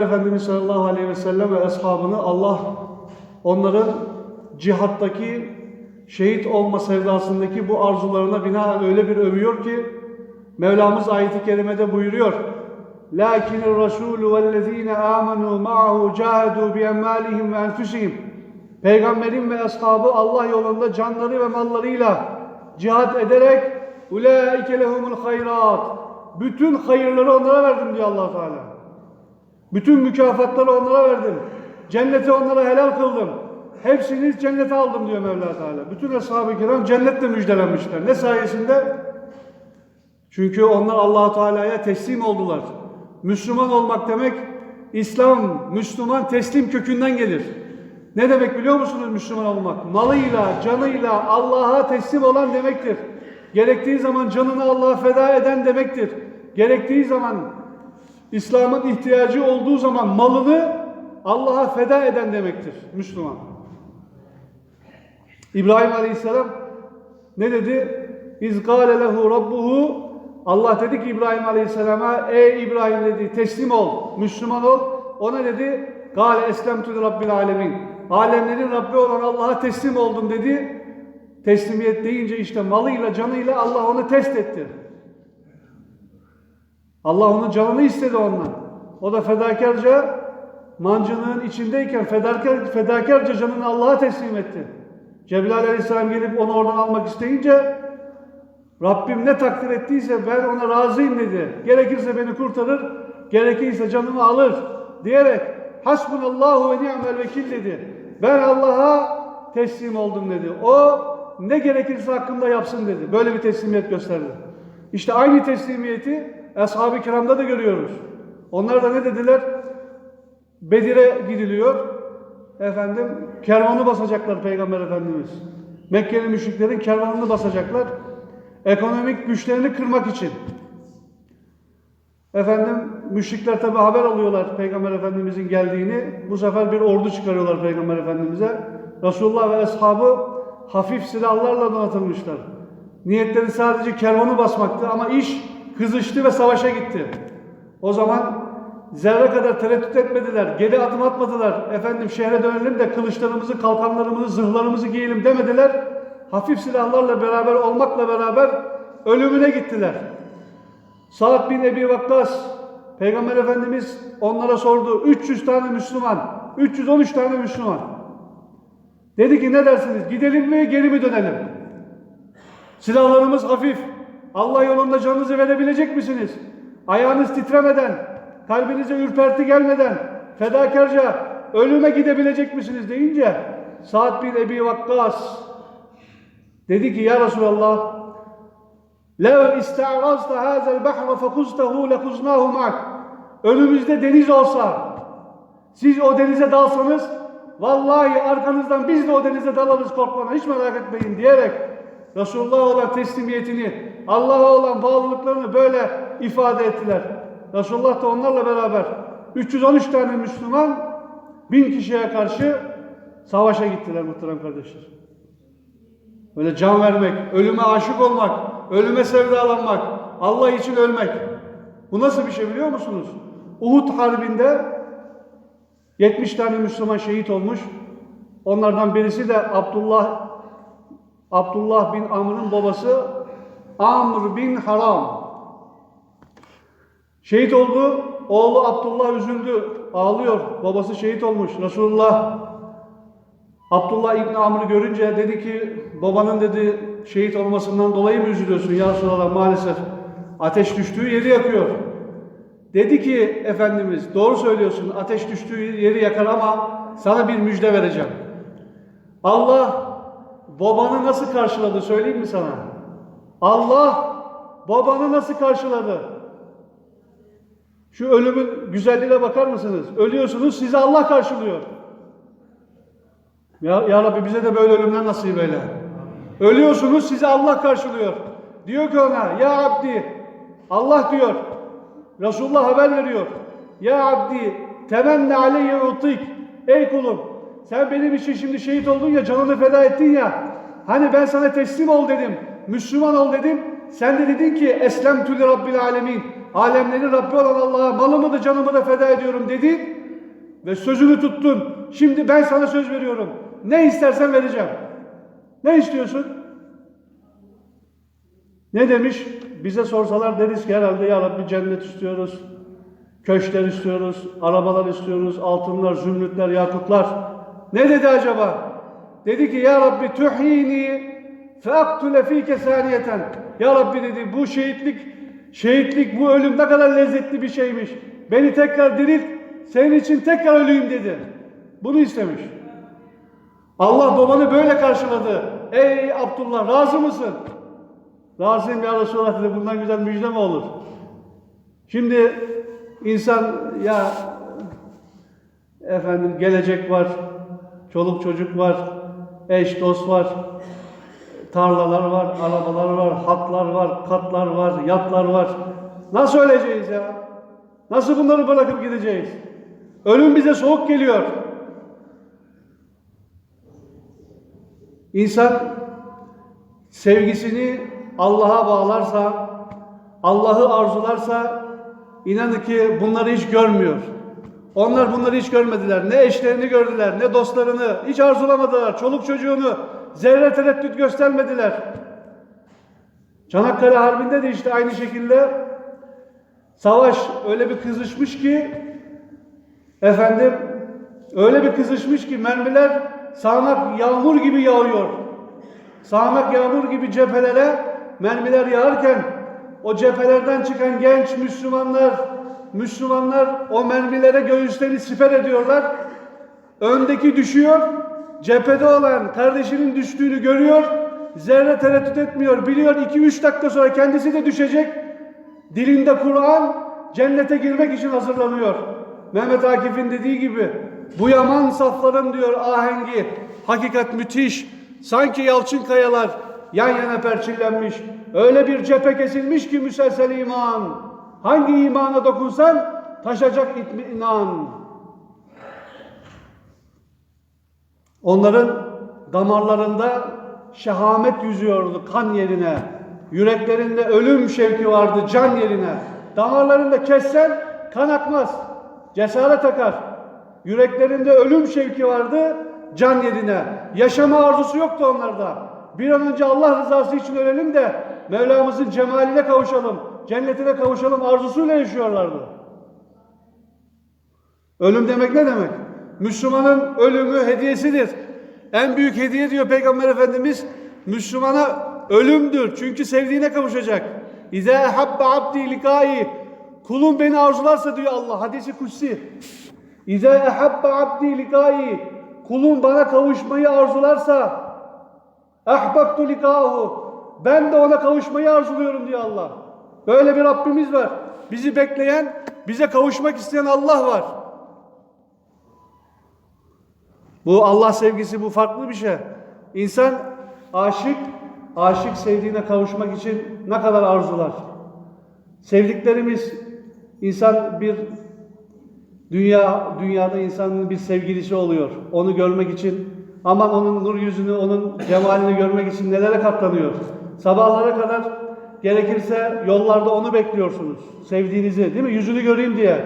Efendimiz sallallahu aleyhi ve sellem ve ashabını Allah onların cihattaki şehit olma sevdasındaki bu arzularına binaen öyle bir övüyor ki Mevlamız ayeti kerimede buyuruyor. Lakin Resulü vellezine amenu ma'ahu cahadu bi emmalihim ve enfusihim. Peygamberin ve ashabı Allah yolunda canları ve mallarıyla cihat ederek ulaike lehumul hayrat. Bütün hayırları onlara verdim diyor Allah Teala. Bütün mükafatları onlara verdim. Cenneti onlara helal kıldım. Hepsini cennete aldım diyor Mevla Teala. Bütün ashab-ı kiram cennetle müjdelenmişler. Ne sayesinde? Çünkü onlar allah Teala'ya teslim oldular. Müslüman olmak demek, İslam, Müslüman teslim kökünden gelir. Ne demek biliyor musunuz Müslüman olmak? Malıyla, canıyla Allah'a teslim olan demektir. Gerektiği zaman canını Allah'a feda eden demektir. Gerektiği zaman İslam'ın ihtiyacı olduğu zaman malını Allah'a feda eden demektir Müslüman. İbrahim Aleyhisselam ne dedi? İz gâle lehu rabbuhu Allah dedi ki İbrahim Aleyhisselam'a ey İbrahim dedi teslim ol, Müslüman ol. Ona dedi gâle eslemtü rabbil alemin. Alemlerin Rabbi olan Allah'a teslim oldum dedi. Teslimiyet deyince işte malıyla canıyla Allah onu test etti. Allah onun canını istedi ondan. O da fedakarca mancınığın içindeyken fedakar, fedakarca canını Allah'a teslim etti. Cebrail aleyhisselam gelip onu oradan almak isteyince Rabbim ne takdir ettiyse ben ona razıyım dedi. Gerekirse beni kurtarır, gerekirse canımı alır diyerek Hasbunallahu ve ni'mel vekil dedi. Ben Allah'a teslim oldum dedi. O ne gerekirse hakkında yapsın dedi. Böyle bir teslimiyet gösterdi. İşte aynı teslimiyeti Ashab-ı kiramda da görüyoruz. Onlar da ne dediler? Bedir'e gidiliyor. Efendim kervanı basacaklar Peygamber Efendimiz. Mekkeli müşriklerin kervanını basacaklar. Ekonomik güçlerini kırmak için. Efendim müşrikler tabi haber alıyorlar Peygamber Efendimizin geldiğini. Bu sefer bir ordu çıkarıyorlar Peygamber Efendimiz'e. Resulullah ve ashabı hafif silahlarla donatılmışlar. Niyetleri sadece kervanı basmaktı ama iş kızıştı ve savaşa gitti. O zaman zerre kadar tereddüt etmediler. Geri adım atmadılar. Efendim şehre dönelim de kılıçlarımızı, kalkanlarımızı, zırhlarımızı giyelim demediler. Hafif silahlarla beraber olmakla beraber ölümüne gittiler. Sa'd bin Ebi Vakkas Peygamber Efendimiz onlara sordu. 300 tane Müslüman, 313 tane Müslüman. Dedi ki ne dersiniz? Gidelim mi, geri mi dönelim? Silahlarımız hafif. Allah yolunda canınızı verebilecek misiniz? Ayağınız titremeden, kalbinize ürperti gelmeden, fedakarca ölüme gidebilecek misiniz deyince Sa'd bin Ebi Vakkas dedi ki ya Resulallah لَوْ اِسْتَعْرَزْتَ هَذَا الْبَحْرَ فَخُزْتَهُ لَخُزْنَاهُ مَعْكَ Önümüzde deniz olsa, siz o denize dalsanız, vallahi arkanızdan biz de o denize dalarız korkmana, hiç merak etmeyin diyerek Resulullah'a olan teslimiyetini, Allah'a olan bağlılıklarını böyle ifade ettiler. Resulullah da onlarla beraber 313 tane Müslüman bin kişiye karşı savaşa gittiler muhterem kardeşler. Böyle can vermek, ölüme aşık olmak, ölüme sevdalanmak, Allah için ölmek. Bu nasıl bir şey biliyor musunuz? Uhud Harbi'nde 70 tane Müslüman şehit olmuş. Onlardan birisi de Abdullah Abdullah bin Amr'ın babası Amr bin Haram. Şehit oldu. Oğlu Abdullah üzüldü. Ağlıyor. Babası şehit olmuş. Resulullah Abdullah İbni Amr'ı görünce dedi ki babanın dedi şehit olmasından dolayı mı üzülüyorsun ya Resulallah maalesef ateş düştüğü yeri yakıyor. Dedi ki Efendimiz doğru söylüyorsun ateş düştüğü yeri yakar ama sana bir müjde vereceğim. Allah babanı nasıl karşıladı söyleyeyim mi sana? Allah babanı nasıl karşıladı? Şu ölümün güzelliğine bakar mısınız? Ölüyorsunuz sizi Allah karşılıyor. Ya, ya Rabbi bize de böyle ölümler nasip eyle. Ölüyorsunuz sizi Allah karşılıyor. Diyor ki ona ya Abdi Allah diyor. Resulullah haber veriyor. Ya Abdi temenne aleyye utik. Ey kulum sen benim için şimdi şehit oldun ya canını feda ettin ya. Hani ben sana teslim ol dedim. Müslüman ol dedim. sen de dedin ki Eslem tülü Rabbil alemin. Alemlerin Rabbi olan Allah'a malımı da canımı da feda ediyorum dedin. Ve sözünü tuttun. Şimdi ben sana söz veriyorum. Ne istersen vereceğim. Ne istiyorsun? Ne demiş? Bize sorsalar deriz ki herhalde ya Rabbi cennet istiyoruz. Köşkler istiyoruz, arabalar istiyoruz, altınlar, zümrütler, yakutlar. Ne dedi acaba? Dedi ki ya Rabbi tuhini feaktule fike saniyeten. Ya Rabbi dedi bu şehitlik, şehitlik bu ölüm ne kadar lezzetli bir şeymiş. Beni tekrar dirilt, senin için tekrar öleyim dedi. Bunu istemiş. Allah babanı böyle karşıladı. Ey Abdullah razı mısın? Razıyım ya Resulallah dedi. Bundan güzel müjde mi olur? Şimdi insan ya efendim gelecek var, çoluk çocuk var, eş dost var, tarlalar var, arabalar var, hatlar var, katlar var, yatlar var. Nasıl öleceğiz ya? Nasıl bunları bırakıp gideceğiz? Ölüm bize soğuk geliyor. İnsan sevgisini Allah'a bağlarsa, Allah'ı arzularsa inanın ki bunları hiç görmüyor. Onlar bunları hiç görmediler. Ne eşlerini gördüler, ne dostlarını hiç arzulamadılar. Çoluk çocuğunu zerre tereddüt göstermediler. Çanakkale Harbi'nde de işte aynı şekilde savaş öyle bir kızışmış ki efendim öyle bir kızışmış ki mermiler sağanak yağmur gibi yağıyor. Sağanak yağmur gibi cephelere mermiler yağarken o cephelerden çıkan genç Müslümanlar Müslümanlar o mermilere göğüslerini siper ediyorlar. Öndeki düşüyor. Cephede olan kardeşinin düştüğünü görüyor. Zerre tereddüt etmiyor. Biliyor 2-3 dakika sonra kendisi de düşecek. Dilinde Kur'an cennete girmek için hazırlanıyor. Mehmet Akif'in dediği gibi bu yaman safların diyor ahengi hakikat müthiş. Sanki yalçın kayalar yan yana perçinlenmiş. Öyle bir cephe kesilmiş ki müselsel iman. Hangi imana dokunsan taşacak itminan. Onların damarlarında şehamet yüzüyordu kan yerine. Yüreklerinde ölüm şevki vardı can yerine. Damarlarında kessen kan akmaz. Cesaret akar. Yüreklerinde ölüm şevki vardı can yerine. Yaşama arzusu yoktu onlarda. Bir an önce Allah rızası için ölelim de Mevlamızın cemaline kavuşalım, cennetine kavuşalım arzusuyla yaşıyorlardı. Ölüm demek ne demek? Müslümanın ölümü hediyesidir. En büyük hediye diyor Peygamber Efendimiz Müslümana ölümdür. Çünkü sevdiğine kavuşacak. İze habbe abdi likai kulum beni arzularsa diyor Allah hadisi kutsi. İze habbe abdi likai kulum bana kavuşmayı arzularsa ahbabtu likahu ben de ona kavuşmayı arzuluyorum diyor Allah. Böyle bir Rabbimiz var. Bizi bekleyen, bize kavuşmak isteyen Allah var. Bu Allah sevgisi bu farklı bir şey. İnsan aşık, aşık sevdiğine kavuşmak için ne kadar arzular. Sevdiklerimiz insan bir dünya dünyada insanın bir sevgilisi oluyor. Onu görmek için aman onun nur yüzünü, onun cemalini görmek için nelere katlanıyor. Sabahlara kadar gerekirse yollarda onu bekliyorsunuz. Sevdiğinizi değil mi? Yüzünü göreyim diye.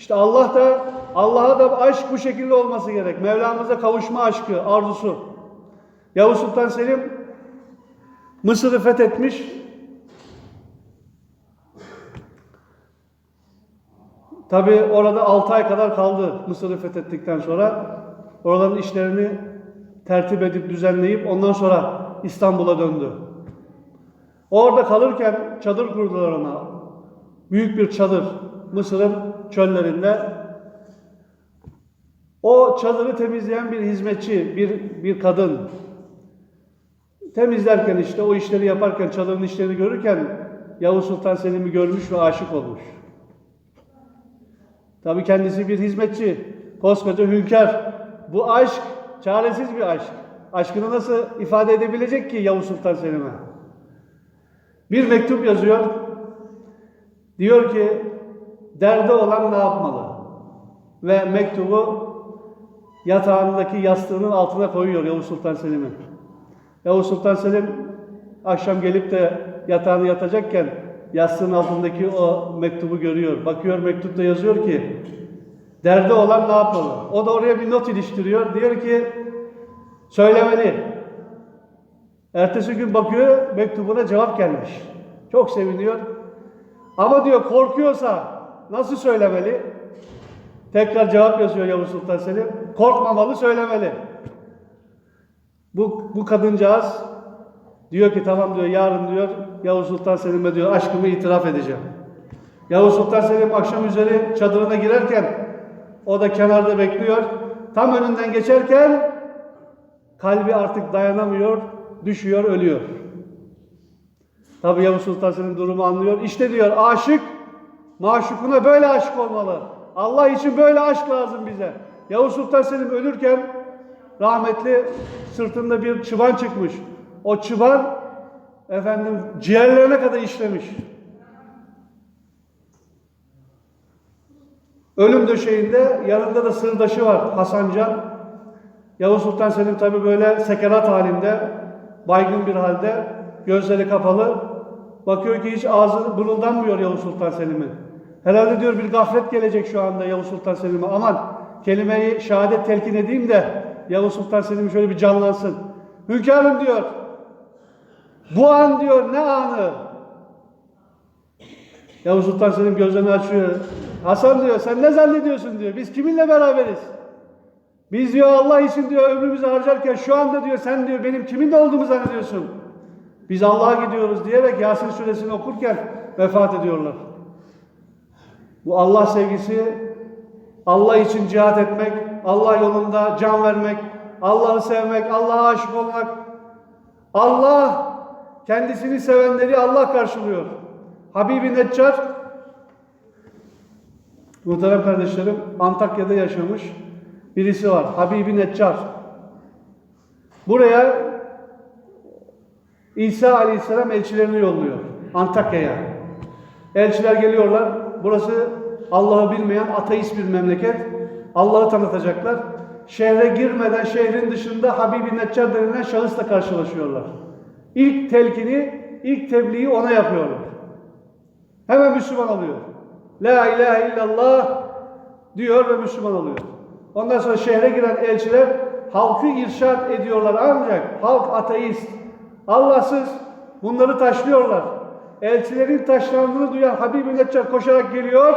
İşte Allah da Allah'a da aşk bu şekilde olması gerek. Mevlamıza kavuşma aşkı, arzusu. Yavuz Sultan Selim Mısır'ı fethetmiş. Tabi orada 6 ay kadar kaldı Mısır'ı fethettikten sonra. Oraların işlerini tertip edip düzenleyip ondan sonra İstanbul'a döndü. Orada kalırken çadır kurdular ona. Büyük bir çadır Mısır'ın çöllerinde. O çadırı temizleyen bir hizmetçi, bir, bir kadın. Temizlerken işte o işleri yaparken, çadırın işlerini görürken Yavuz Sultan Selim'i görmüş ve aşık olmuş. Tabii kendisi bir hizmetçi, koskoca hünkâr. Bu aşk çaresiz bir aşk. Aşkını nasıl ifade edebilecek ki Yavuz Sultan Selim'e? Bir mektup yazıyor. Diyor ki derdi olan ne yapmalı? Ve mektubu yatağındaki yastığının altına koyuyor Yavuz Sultan Selim'in. Yavuz Sultan Selim akşam gelip de yatağını yatacakken yastığın altındaki o mektubu görüyor. Bakıyor mektupta yazıyor ki derdi olan ne yapmalı? O da oraya bir not iliştiriyor. Diyor ki söylemeli. Ertesi gün bakıyor mektubuna cevap gelmiş. Çok seviniyor. Ama diyor korkuyorsa nasıl söylemeli? Tekrar cevap yazıyor Yavuz Sultan Selim. Korkmamalı söylemeli. Bu, bu kadıncağız diyor ki tamam diyor yarın diyor Yavuz Sultan Selim'e diyor aşkımı itiraf edeceğim. Yavuz Sultan Selim akşam üzeri çadırına girerken o da kenarda bekliyor. Tam önünden geçerken kalbi artık dayanamıyor, düşüyor, ölüyor. Tabi Yavuz Sultan Selim durumu anlıyor. İşte diyor aşık maşukuna böyle aşık olmalı. Allah için böyle aşk lazım bize. Yavuz Sultan Selim ölürken rahmetli sırtında bir çıban çıkmış. O çıban efendim ciğerlerine kadar işlemiş. Ölüm döşeğinde yanında da sırdaşı var Hasancan. Yavuz Sultan Selim tabi böyle sekerat halinde, baygın bir halde, gözleri kapalı. Bakıyor ki hiç ağzı bırıldanmıyor Yavuz Sultan Selim'in. Herhalde diyor bir gaflet gelecek şu anda Yavuz Sultan Selim'e. Aman kelimeyi şehadet telkin edeyim de Yavuz Sultan Selim şöyle bir canlansın. Hünkârım diyor. Bu an diyor ne anı? Yavuz Sultan Selim gözlerini açıyor. Hasan diyor sen ne zannediyorsun diyor. Biz kiminle beraberiz? Biz diyor Allah için diyor ömrümüzü harcarken şu anda diyor sen diyor benim kiminle olduğumu zannediyorsun. Biz Allah'a gidiyoruz diyerek Yasin suresini okurken vefat ediyorlar. Bu Allah sevgisi, Allah için cihat etmek, Allah yolunda can vermek, Allah'ı sevmek, Allah'a aşık olmak. Allah kendisini sevenleri Allah karşılıyor. Habibi Neccar Muhterem kardeşlerim Antakya'da yaşamış birisi var. Habibi Neccar. Buraya İsa Aleyhisselam elçilerini yolluyor. Antakya'ya. Elçiler geliyorlar. Burası Allah'ı bilmeyen ateist bir memleket. Allah'ı tanıtacaklar. Şehre girmeden şehrin dışında Habibi Neccar denilen şahısla karşılaşıyorlar. İlk telkini, ilk tebliği ona yapıyorlar. Hemen Müslüman oluyor. La ilahe illallah diyor ve Müslüman oluyor. Ondan sonra şehre giren elçiler halkı irşat ediyorlar ancak halk ateist, Allahsız bunları taşlıyorlar. Elçilerin taşlandığını duyan Habib-i Neccar koşarak geliyor.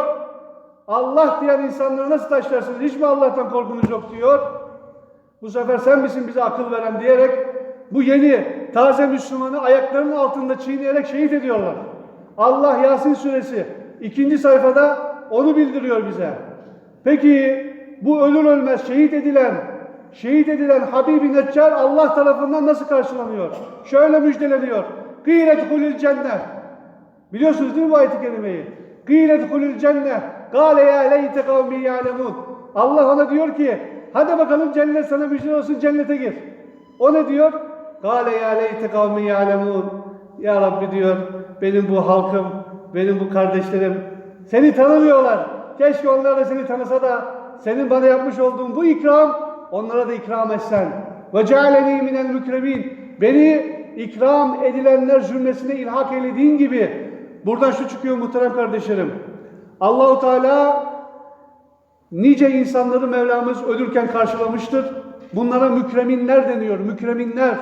Allah diyen insanları nasıl taşlarsınız? Hiç mi Allah'tan korkunuz yok diyor. Bu sefer sen misin bize akıl veren diyerek bu yeni taze Müslümanı ayaklarının altında çiğneyerek şehit ediyorlar. Allah Yasin suresi ikinci sayfada onu bildiriyor bize. Peki bu ölür ölmez şehit edilen, şehit edilen Habibi Neccar Allah tarafından nasıl karşılanıyor? Şöyle müjdeleniyor. Gıyret hulil cennet. Biliyorsunuz değil mi bu ayet-i kerimeyi? Gıyret hulil cennet. Gale ya leyte kavmi. Allah ona diyor ki hadi bakalım cennet sana müjde olsun cennete gir. O ne diyor? Gale ya leyte kavmi. Ya Rabbi diyor benim bu halkım, benim bu kardeşlerim seni tanımıyorlar. Keşke onlar da seni tanısa da senin bana yapmış olduğun bu ikram onlara da ikram etsen. Ve cealeni minel. Beni ikram edilenler cümlesine ilhak eylediğin gibi. Buradan şu çıkıyor muhterem kardeşlerim. Allahu Teala nice insanları Mevlamız ölürken karşılamıştır. Bunlara mükreminler deniyor. Mükreminler.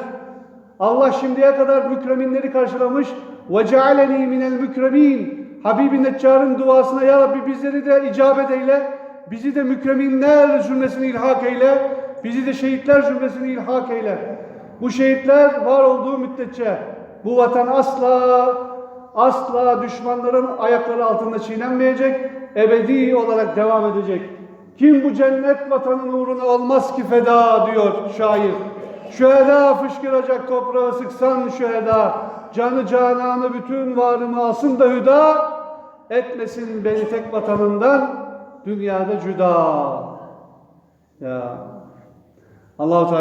Allah şimdiye kadar mükreminleri karşılamış. Ve cealeni minel mükremin. Habibi Neccar'ın duasına ya Rabbi bizleri de icabet eyle. Bizi de mükreminler cümlesini ilhak eyle. Bizi de şehitler cümlesini ilhak eyle. Bu şehitler var olduğu müddetçe bu vatan asla asla düşmanların ayakları altında çiğnenmeyecek. Ebedi olarak devam edecek. Kim bu cennet vatanın uğruna olmaz ki feda diyor şair. Şüheda fışkıracak toprağı sıksan şüheda. Canı cananı bütün varımı alsın da hüda. Etmesin beni tek vatanından dünyada cüda. Ya Allah-u Teala